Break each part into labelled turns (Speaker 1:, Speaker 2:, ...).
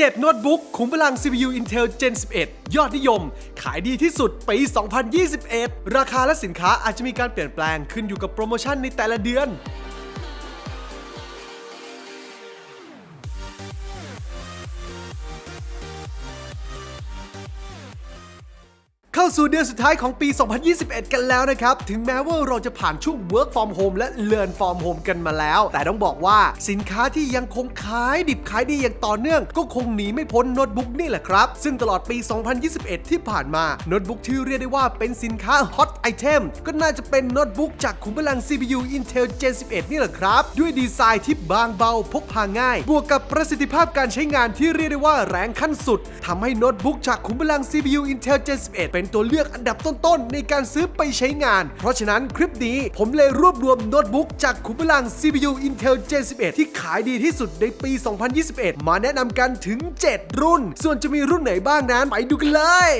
Speaker 1: 7 โน้ตบุ๊กขุมพลัง CPU Intel Gen 11 ยอดนิยม ขายดีที่สุดปี 2021 ราคาและสินค้าอาจจะมีการเปลี่ยนแปลงขึ้นอยู่กับโปรโมชั่นในแต่ละเดือน เข้าสู่เดือนสุดท้ายของปี 2021 กันแล้วนะครับ ถึงแม้ว่าเราจะผ่านช่วง work from home และ learn from home กันมาแล้ว แต่ต้องบอกว่าสินค้าที่ยังคงขายดิบขายดีอย่างต่อเนื่อง ก็คงหนีไม่พ้นโน้ตบุ๊กนี่แหละครับ ซึ่งตลอดปี 2021 ที่ผ่านมาโน้ตบุ๊กที่เรียกได้ว่าเป็นสินค้า hot item ก็น่าจะเป็นโน้ตบุ๊กจากขุมพลัง CPU Intel Gen 11 นี่แหละครับ ด้วยดีไซน์ที่บางเบาพกพาง่าย บวกกับประสิทธิภาพการใช้งานที่เรียกได้ว่าแรงขั้นสุดทำให้โน้ตบุ๊กจากขุมพลัง CPU Intel Gen 11 เป็นตัวเลือกอันดับต้นๆ ในการซื้อไปใช้งาน เพราะฉะนั้นคลิปนี้ผมเลยรวบรวมโน้ตบุ๊กจากขุมพลัง CPU Intel Gen 11 ที่ขายดีที่สุดในปี 2021 มาแนะนำกันถึง 7 รุ่น ส่วนจะมีรุ่นไหนบ้างนั้นไปดูกันเลย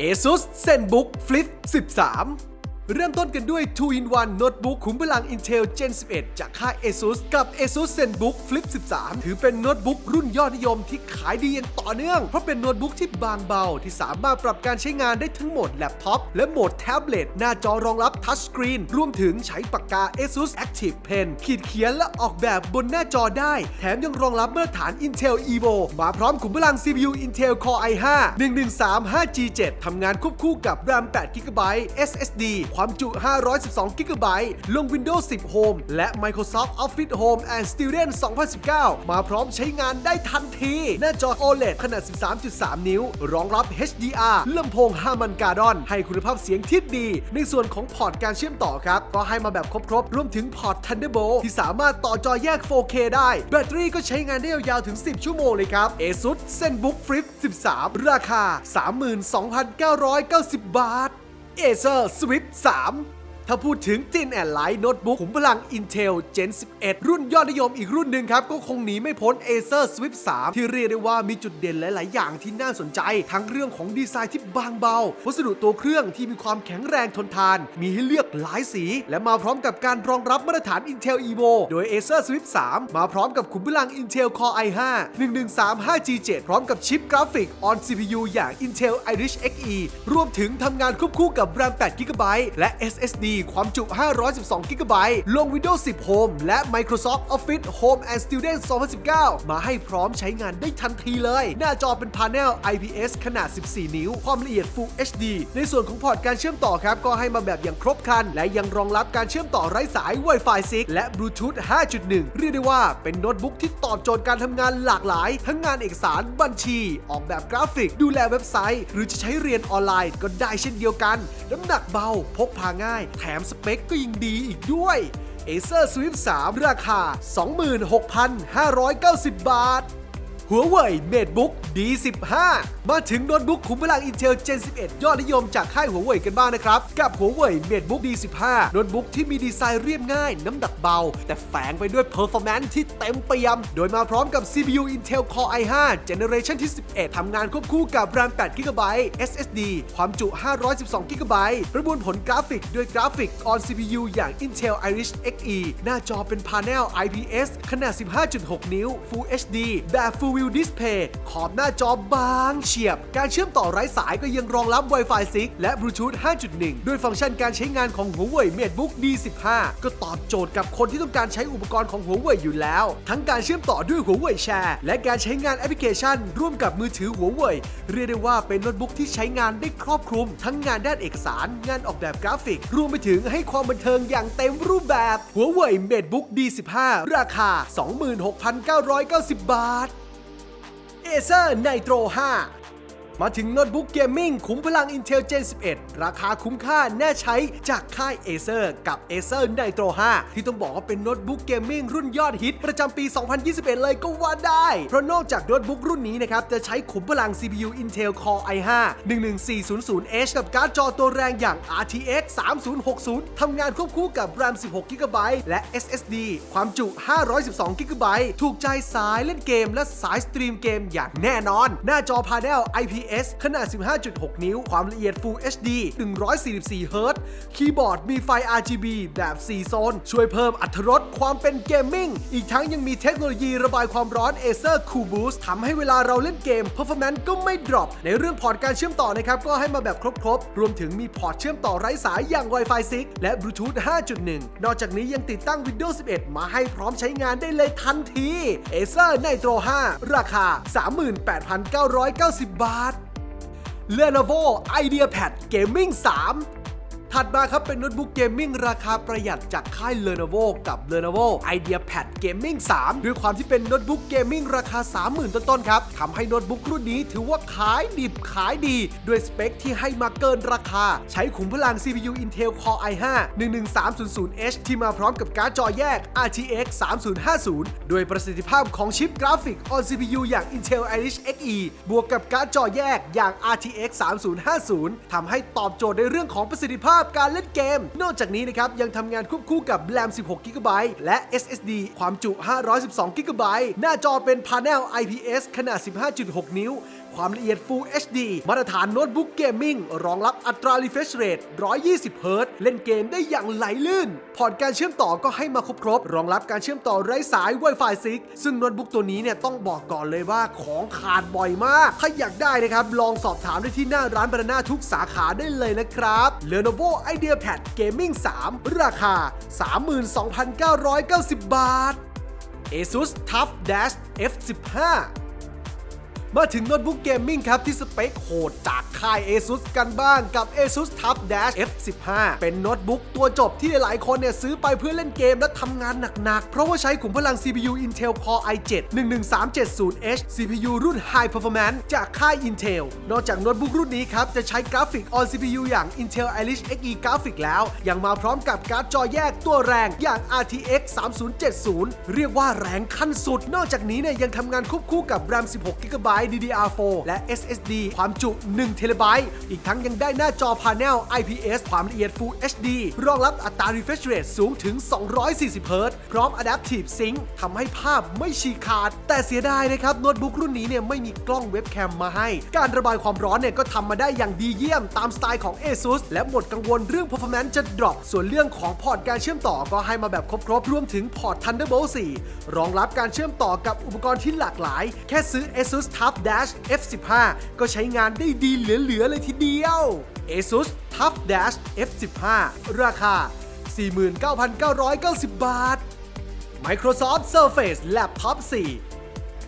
Speaker 1: ASUS ZenBook Flip 13 เริ่มต้นกันด้วย 2-in-1 โน้ตบุ๊กขุมพลัง Intel Gen 11 จากค่าย ASUS กับ ASUS ZenBook Flip 13 ถือเป็นโน้ตบุ๊กรุ่นยอดนิยมที่ขายดีอย่างต่อเนื่อง เพราะเป็นโน้ตบุ๊กที่บางเบา ที่สามารถปรับการใช้งานได้ทั้งโหมดแล็ปท็อปและโหมดแท็บเล็ตหน้าจอรองรับทัชสกรีนรวมถึงใช้ปากกา ASUS Active Pen ขีดเขียนและออกแบบบนหน้าจอได้ แถมยังรองรับมาตรฐาน Intel Evo มาพร้อมขุมพลัง CPU Intel Core i5 1135G7 ทำงานควบคู่กับ RAM 8GB SSD ความจุ 512GB ลง Windows 10 Home และ Microsoft Office Home and Student 2019 มาพร้อมใช้งานได้ทันที หน้าจอ OLED ขนาด 13.3 นิ้ว รองรับ HDR ลำโพง Harman Kardon ให้คุณภาพเสียงที่ดี ในส่วนของพอร์ตการเชื่อมต่อครับ ก็ให้มาแบบครบๆ รวมถึงพอร์ต Thunderbolt ที่สามารถต่อจอแยก 4K ได้ แบตเตอรี่ก็ใช้งานได้ยาวๆถึง 10 ชั่วโมงเลยครับ ASUS ZenBook Flip 13 ราคา 32,990 บาท Acer Swift 3 ถ้าพูดถึงจินแอนไลท์โน้ตบุ๊กขุมพลัง Intel Gen 11 รุ่นยอดนิยมอีกรุ่นหนึ่งครับ ก็คงหนีไม่พ้น Acer Swift 3 ที่เรียกได้ว่ามีจุดเด่นหลาย ๆ อย่างที่น่าสนใจ ทั้งเรื่องของดีไซน์ที่บางเบา วัสดุตัวเครื่องที่มีความแข็งแรงทนทาน มีให้เลือกหลายสี และมาพร้อมกับการรองรับมาตรฐาน Intel Evo โดย Acer Swift 3 มาพร้อมกับขุมพลัง Intel Core i5 1135G7 พร้อมกับชิปกราฟิก on CPU อย่าง Intel Iris Xe รวมถึงทำงานควบคู่กับ RAM 8GB และ SSD ความจุ 512GB ลง Windows 10 Home และ Microsoft Office Home and Student 2019 มาให้พร้อมใช้งานได้ทันทีเลย หน้าจอเป็นพาเนล IPS ขนาด 14 นิ้ว ความละเอียด Full HD ในส่วนของพอร์ตการเชื่อมต่อครับ ก็ให้มาแบบอย่างครบครัน และยังรองรับการเชื่อมต่อไร้สาย Wi-Fi 6 และ Bluetooth 5.1 เรียกได้ว่าเป็นโน้ตบุ๊กที่ตอบโจทย์การทำงานหลากหลาย ทั้งงานเอกสารบัญชี ออกแบบกราฟิก ดูแลเว็บไซต์ หรือจะใช้เรียนออนไลน์ก็ได้เช่นเดียวกัน น้ำหนักเบาพกพาง่าย แถมสเปคก็ยิ่งดีอีกด้วย Acer Swift 3 ราคา 26,590 บาท หัวเว่ย MateBook D15 มาถึงโน้ตบุ๊กขุมพลัง Intel Gen 11 ยอดนิยมจากค่ายหัวเว่ยกันบ้างนะครับ กับหัวเว่ย MateBook D15 โน้ตบุ๊กที่มีดีไซน์เรียบง่าย น้ำหนักเบา แต่แฝงไปด้วย performance ที่เต็มเปี่ยม โดยมาพร้อมกับ CPU Intel Core i5 Generation ที่ 11 ทำงานควบคู่กับ RAM 8GB SSD ความจุ 512GB ประมวลผลกราฟิกด้วยกราฟิก on CPU อย่าง Intel Iris Xe หน้าจอเป็นพาเนล IPS ขนาด 15.6 นิ้ว Full HD แบบ Full View Display ขอบหน้าจอบางเฉียบ การเชื่อมต่อไร้สายก็ยังรองรับ Wi-Fi 6 และ Bluetooth 5.1 ด้วยฟังก์ชันการใช้งานของหัวเว่ย MateBook D15 ก็ตอบโจทย์กับคนที่ต้องการใช้อุปกรณ์ของหัวเว่ยอยู่แล้ว ทั้งการเชื่อมต่อด้วยหัวเว่ยแชร์และการใช้งานแอปพลิเคชัน ร่วมกับมือถือหัวเว่ยเรียกได้ว่าเป็นโน้ตบุ๊กที่ใช้งานได้ครอบคลุม ทั้งงานด้านเอกสาร งานออกแบบกราฟิก รวมไปถึงให้ความบันเทิงอย่างเต็มรูปแบบหัวเว่ย MateBook D15 ราคา 26,990 บาท เอเซอร์ไนโตร5 มาถึงโน้ตบุ๊กเกมมิ่งขุมพลัง Intel Gen 11 ราคาคุ้มค่าแน่ใช้จากค่าย Acer กับ Acer Nitro 5 ที่ต้องบอกว่าเป็นโน้ตบุ๊กเกมมิ่งรุ่นยอดฮิต ประจำปี 2021 เลยก็ว่าได้ เพราะนอกจากโน้ตบุ๊กรุ่นนี้นะครับ จะใช้ขุมพลัง CPU Intel Core i5 11400H กับการ์ดจอตัวแรงอย่าง RTX 3060 ทำงานควบคู่กับ RAM 16GB และ SSD ความจุ 512GB ถูกใจสายเล่นเกมและสายสตรีมเกมอย่างแน่นอน หน้าจอพาเนล IPS IPS ขนาด 15.6 นิ้ว ความละเอียด Full HD 144 Hz คีย์บอร์ดมีไฟ RGB แบบ 4 โซน ช่วยเพิ่มอรรถรสความเป็นเกมมิ่ง อีกทั้งยังมีเทคโนโลยีระบายความร้อน Acer Cool Boost ทำให้เวลาเราเล่นเกม Performance ก็ไม่ดรอป ในเรื่องพอร์ตการเชื่อมต่อนะครับ ก็ให้มาแบบครบๆ รวมถึงมีพอร์ตเชื่อมต่อไร้สายอย่าง Wi-Fi 6 และ Bluetooth 5.1 นอกจากนี้ยังติดตั้ง Windows 11 มาให้พร้อมใช้งานได้เลยทันที Acer Nitro 5 ราคา 38,990 บาท Lenovo IdeaPad Gaming 3 ถัดมาครับเป็นโน้ตบุ๊กเกมมิ่งราคาประหยัดจากค่าย Lenovo กับ Lenovo IdeaPad Gaming 3 ด้วยความที่เป็นโน้ตบุ๊กเกมมิ่งราคา 30,000 ต้นๆครับทำให้โน้ตบุ๊กรุ่นนี้ถือว่าขายดิบขายดี ด้วยสเปคที่ให้มาเกินราคา ใช้ขุมพลัง CPU Intel Core i5 11300H ที่มาพร้อมกับการ์ดจอแยก RTX 3050 ด้วยประสิทธิภาพของชิปกราฟิก on CPU อย่าง Intel Iris Xe บวกกับการ์ดจอแยกอย่าง RTX 3050ทำให้ตอบโจทย์ในเรื่องของประสิทธิภาพการเล่นเกม นอกจากนี้นะครับยังทำงานควบคู่กับ RAM 16 GB และ SSD ความจุ 512 GB หน้าจอเป็น Panel IPS ขนาด 15.6 นิ้ว ความละเอียด Full HD มาตรฐานโน้ตบุ๊กเกมมิ่งรองรับอัตรา refresh rate 120 Hz เล่นเกมได้อย่างไหลลื่น พอร์ตการเชื่อมต่อก็ให้มาครบๆรองรับการเชื่อมต่อไร้สาย Wi-Fi 6 ซึ่งโน้ตบุ๊กตัวนี้เนี่ยต้องบอกก่อนเลยว่าของขาดบ่อยมาก ถ้าอยากได้นะครับ ลองสอบถามได้ที่หน้าร้านบรรณาทุกสาขาได้เลยนะครับ Lenovo IdeaPad Gaming 3 ราคา 32,990 บาท ASUS TUF Dash F15 มาถึงโน้ตบุ๊กเกมมิ่งครับ ที่สเปคโหดจากค่าย ASUS กันบ้างกับ ASUS TUF Dash F15 เป็นโน้ตบุ๊กตัวจบที่หลายคนเนี่ยซื้อไปเพื่อเล่นเกมและทำงานหนักๆ เพราะว่าใช้ขุมพลัง CPU Intel Core i7 11370H CPU รุ่น High Performance จากค่าย Intel นอกจากโน้ตบุ๊กรุ่นนี้ครับ จะใช้กราฟิก on CPU อย่าง Intel Iris Xe Graphic แล้ว ยังมาพร้อมกับการ์ดจอแยกตัวแรงอย่าง RTX 3070 เรียกว่าแรงขั้นสุด นอกจากนี้เนี่ยยังทำงานควบคู่กับ RAM 16 GB DDR4 และ SSD ความจุ 1 t b อีกทั้งยังได้หน้าจอพาเนล IPS ความละเอียด Full HD รองรับอัตรา refresh rate สูงถึง 240 Hz พร้อม Adaptive Sync ทำให้ภาพไม่ฉีกขาด แต่เสียดายนะครับโน้ตบุ๊กรุ่นนี้เนี่ยไม่มีกล้องเว็บแคมมาให้ การระบายความร้อนเนี่ยก็ทำมาได้อย่างดีเยี่ยมตามสไตล์ของ ASUS และหมดกังวลเรื่อง performance จะ drop ส่วนเรื่องของพอร์ตการเชื่อมต่อก็ให้มาแบบครบๆรวมถึงพอร์ต Thunderbolt 4 รองรับการเชื่อมต่อกับอุปกรณ์ที่หลากหลาย แค่ซื้อ ASUS TUF Dash F15 ก็ใช้งานได้ดีเหลือๆเลยทีเดียว ASUS TUF Dash F15 ราคา 49,990 บาท Microsoft Surface Laptop 4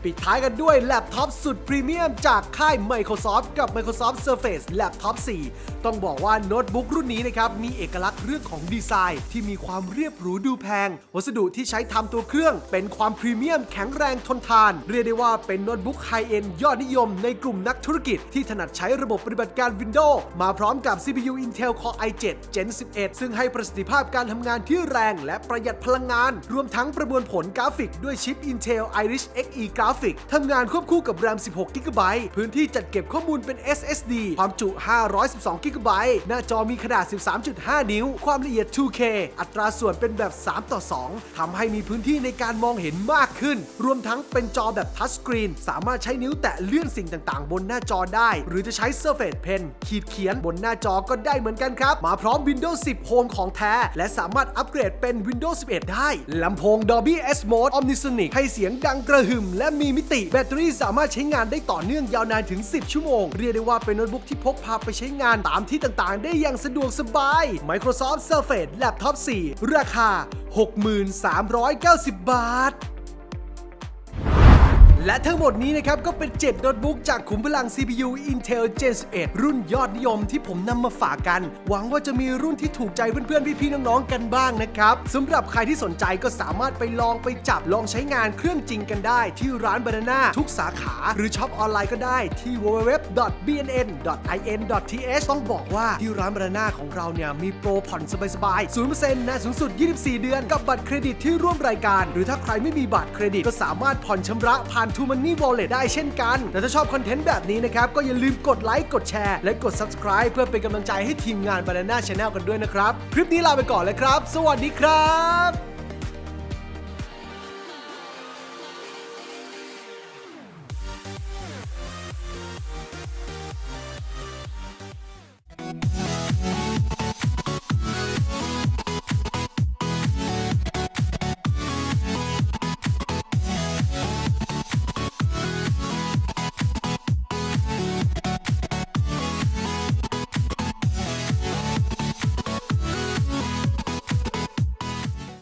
Speaker 1: ปิดท้ายกันด้วยแล็ปท็อปสุดพรีเมียมจากค่าย Microsoft กับ Microsoft Surface Laptop 4 ต้องบอกว่าโน้ตบุ๊กรุ่นนี้นะครับมีเอกลักษณ์เรื่องของดีไซน์ที่มีความเรียบหรูดูแพง วัสดุที่ใช้ทำตัวเครื่อง เป็นความพรีเมียมแข็งแรงทนทาน เรียกได้ว่าเป็นโน้ตบุ๊กไฮเอ็นยอดนิยมในกลุ่มนักธุรกิจที่ถนัดใช้ระบบปฏิบัติการ Windows มาพร้อมกับ CPU Intel Core i7 Gen 11 ซึ่งให้ประสิทธิภาพการทำงานที่แรงและประหยัดพลังงาน รวมทั้งประมวลผลกราฟิกด้วยชิป Intel Iris Xe Graphic ทำงานควบคู่กับ RAM 16 GB พื้นที่จัดเก็บข้อมูลเป็น SSD ความจุ 512 GB หน้าจอมีขนาด 13.5 นิ้ว ความละเอียด 2K อัตราส่วนเป็นแบบ 3 ต่อ 2 ทำให้มีพื้นที่ในการมองเห็นมากขึ้น รวมทั้งเป็นจอแบบทัชสกรีน สามารถใช้นิ้วแตะเลื่อนสิ่งต่างๆ บนหน้าจอได้ หรือจะใช้ Surface Pen ขีดเขียนบนหน้าจอก็ได้เหมือนกันครับ มาพร้อม Windows 10 Home ของแท้ และสามารถอัปเกรดเป็น Windows 11 ได้ ลำโพง Dolby S Mode Omnisonic ให้เสียงดังกระหึ่มและมีมิติแบตเตอรี่สามารถใช้งานได้ต่อเนื่องยาวนานถึง 10 ชั่วโมง เรียกได้ว่าเป็นโน้ตบุ๊กที่พกพาไปใช้งานตามที่ต่างๆ ได้อย่างสะดวกสบาย Microsoft Surface Laptop 4 ราคา 6390 บาท และทั้งหมดนี้นะครับก็เป็น 7 โน้ตบุ๊กจากขุมพลัง CPU Intel Gen 11 รุ่นยอดนิยมที่ผมนำมาฝากกัน หวังว่าจะมีรุ่นที่ถูกใจเพื่อนๆ พี่ๆ น้องๆ กันบ้างนะครับสำหรับใครที่สนใจก็สามารถไปลองไปจับลองใช้งานเครื่องจริงกันได้ ที่ร้าน Banana ทุกสาขา หรือช็อปออนไลน์ก็ได้ที่ www.bnn.in.th ต้องบอกว่าที่ร้าน Banana ของเราเนี่ยมีโปรผ่อนสบายๆ0%นานสูงสุด 24 เดือน กับบัตรเครดิตที่ร่วมรายการ หรือถ้าใครไม่มีบัตรเครดิตก็สามารถผ่อนชำระผ่าน t ูมันนี่ Wallet ได้เช่นกัน แต่ถ้าชอบคอนเทนต์แบบนี้นะครับ ก็อย่าลืมกดไลค์ กดแชร์ และกด Subscribe เพื่อเป็นกำลังใจให้ทีมงาน Banana Channel กันด้วยนะครับ คลิปนี้ลาไปก่อนเลยครับ สวัสดีครับ